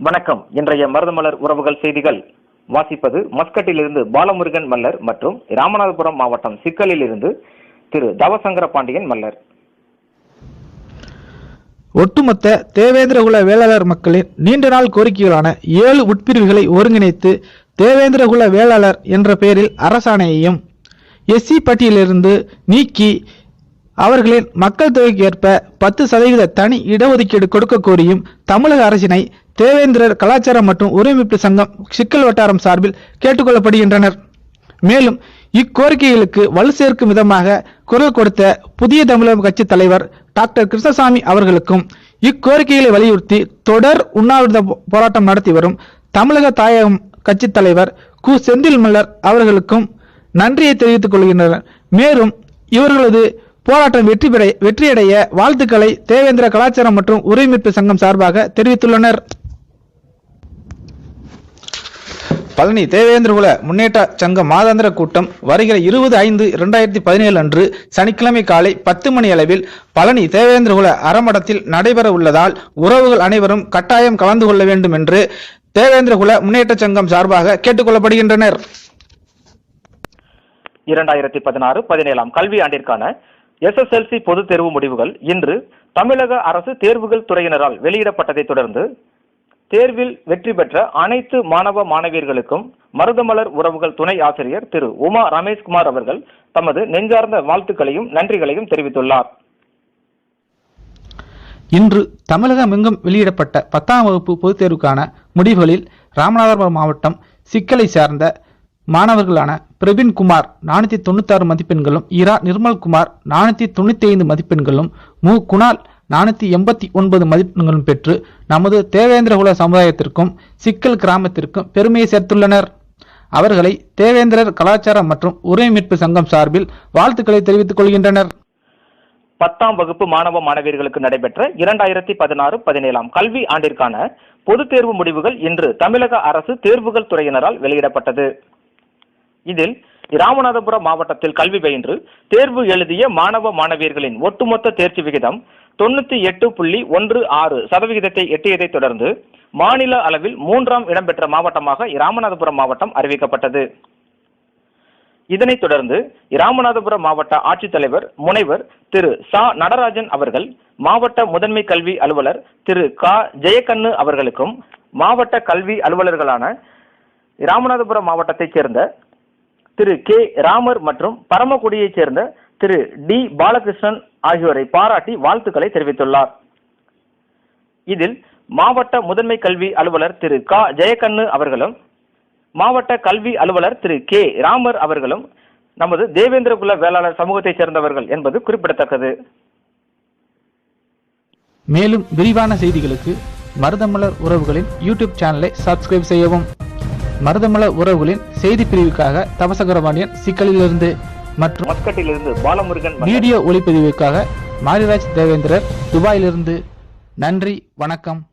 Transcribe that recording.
வணக்கம். இன்றைய மருதமலர் உறவுகள் செய்திகள். வாசிப்பது மஸ்கட்டிலிருந்து பாலமுருகன் மல்லர் மற்றும் ராமநாதபுரம் மாவட்டம் சிக்கலில் இருந்து திரு தவசங்கர பாண்டியன் மல்லர். ஒட்டுமொத்த தேவேந்திரகுல வேளாளர் மக்களின் நீண்ட நாள் கோரிக்கைகளான ஏழு உட்பிரிவுகளை ஒருங்கிணைத்து தேவேந்திரகுல வேளாளர் என்ற பெயரில் அரசாணையையும் எஸ்சி பட்டியலிருந்து நீக்கி அவர்களின் மக்கள் தொகைக்கு ஏற்ப பத்து சதவீத தனி இடஒதுக்கீடு கொடுக்க கோரியும் தமிழக அரசினை தேவேந்திரர் கலாச்சாரம் மற்றும் உரிமைப்பு சங்கம் சிக்கல் வட்டாரம் சார்பில் கேட்டுக்கொள்ளப்படுகின்றனர். மேலும் இக்கோரிக்கைகளுக்கு வலு சேர்க்கும் விதமாக குரல் கொடுத்த புதிய தமிழகம் கட்சி தலைவர் டாக்டர் கிருஷ்ணசாமி அவர்களுக்கும் இக்கோரிக்கைகளை வலியுறுத்தி தொடர் உண்ணாவிரத போராட்டம் நடத்தி வரும் தமிழக தாயகம் கட்சி தலைவர் கு. செந்தில் மல்லர் அவர்களுக்கும் நன்றியை தெரிவித்துக் கொள்கின்றனர். மேலும் இவர்களது போராட்டம் வெற்றி பெற வெற்றியடைய வாழ்த்துக்களை தேவேந்திர கலாச்சாரம் மற்றும் உரிமைப்பு சங்கம் சார்பாக தெரிவித்துள்ளனர். பழனி தேவேந்திரகுல முன்னேற்ற சங்க மாதாந்திர கூட்டம் வருகிற இருபது ஐந்து இரண்டாயிரத்தி பதினேழு அன்று சனிக்கிழமை காலை பத்து மணி அளவில் பழனி தேவேந்திரகுல அறமடத்தில் நடைபெற உள்ளதால் உறவுகள் அனைவரும் கட்டாயம் கலந்து கொள்ள வேண்டும் என்று தேவேந்திரகுல முன்னேற்ற சங்கம் சார்பாக கேட்டுக்கொள்ளப்படுகின்றனர். இரண்டாயிரத்தி பதினாறு பதினேழாம் கல்வி ஆண்டிற்கான எஸ்எஸ்எல்சி பொதுத் தேர்வு முடிவுகள் இன்று தமிழக அரசு தேர்வுகள் துறையினரால் வெளியிடப்பட்டதை தொடர்ந்து தேர்வில் வெற்றி பெற்ற அனைத்து மாணவ மாணவியர்களுக்கும் மருதமலர் உறவுகள் துணை ஆசிரியர் திரு உமா ரமேஷ்குமார் அவர்கள் தமது நெஞ்சார்ந்த வாழ்த்துக்களையும் நன்றிகளையும் தெரிவித்துள்ளார். இன்று தமிழகம் எங்கும் வெளியிடப்பட்ட பத்தாம் வகுப்பு பொதுத் தேர்வுக்கான முடிவுகளில் ராமநாதபுரம் மாவட்டம் சிக்கலை சார்ந்த மாணவர்களான பிரபின் குமார் நானூத்தி தொண்ணூத்தாறு மதிப்பெண்களும் இரா நிர்மல்குமார் நானூத்தி தொண்ணூத்தி ஐந்து மதிப்பெண்களும் மு. குணால் நானூற்றி எண்பத்தி ஒன்பது மதிப்பெண்களும் பெற்று நமது தேவேந்திரகுல சமுதாயத்திற்கும் சிக்கல் கிராமத்திற்கும் பெருமையை சேர்த்துள்ளனர். அவர்களை தேவேந்திரர் கலாச்சாரம் மற்றும் உரிமை மீட்பு சங்கம் சார்பில் வாழ்த்துக்களை தெரிவித்துக் கொள்கின்றனர். பத்தாம் வகுப்பு மாணவ மாணவியர்களுக்கு நடைபெற்ற இரண்டாயிரத்தி பதினாறு பதினேழாம் கல்வி ஆண்டிற்கான பொதுத் தேர்வு முடிவுகள் இன்று தமிழக அரசு தேர்வுகள் துறையினரால் வெளியிடப்பட்டது. இதில் ராமநாதபுரம் மாவட்டத்தில் கல்வி பயின்று தேர்வு எழுதிய மாணவ மாணவியர்களின் ஒட்டுமொத்த தேர்ச்சி விகிதம் தொண்ணூத்தி எட்டு புள்ளி ஒன்று ஆறு சதவிகிதத்தை எட்டியதைத் தொடர்ந்து மாநில அளவில் மூன்றாம் இடம்பெற்ற மாவட்டமாக ராமநாதபுரம் மாவட்டம் அறிவிக்கப்பட்டது. இதனைத் தொடர்ந்து ராமநாதபுரம் மாவட்ட ஆட்சித்தலைவர் முனைவர் திரு. சா. நடராஜன் அவர்கள் மாவட்ட முதன்மை கல்வி அலுவலர் திரு. கா. ஜெயக்கண்ணு அவர்களுக்கும் மாவட்ட கல்வி அலுவலர்களான ராமநாதபுரம் மாவட்டத்தைச் சேர்ந்த திரு கே ராமர் மற்றும் பரமக்குடியைச் சேர்ந்த திரு டி பாலகிருஷ்ணன் ஆகியோரை பாராட்டி வாழ்த்துக்களை தெரிவித்துள்ளார். இதில் மாவட்ட முதன்மை கல்வி அலுவலர் திரு கா ஜெயக்கண்ணு அவர்களும் மாவட்ட கல்வி அலுவலர் திரு கே ராமர் அவர்களும் நமது தேவேந்திரகுல வேளாளர் சமூகத்தைச் சேர்ந்தவர்கள் என்பது குறிப்பிடத்தக்கது. மேலும் விரிவான செய்திகளுக்கு மருதமலர் உறவுகளின் யூடியூப் சேனலை சப்ஸ்கிரைப் செய்யவும். மருதமலர் உறவுகளின் செய்தி பிரிவுக்காக தவசகரபாண்டியன் சிக்கலிலிருந்து மற்றும் மஸ்கட்டிலிருந்து பாலமுருகன். வீடியோ ஒளிப்பதிவுக்காக மாரிராஜ் தேவேந்திரர் துபாயிலிருந்து நன்றி வணக்கம்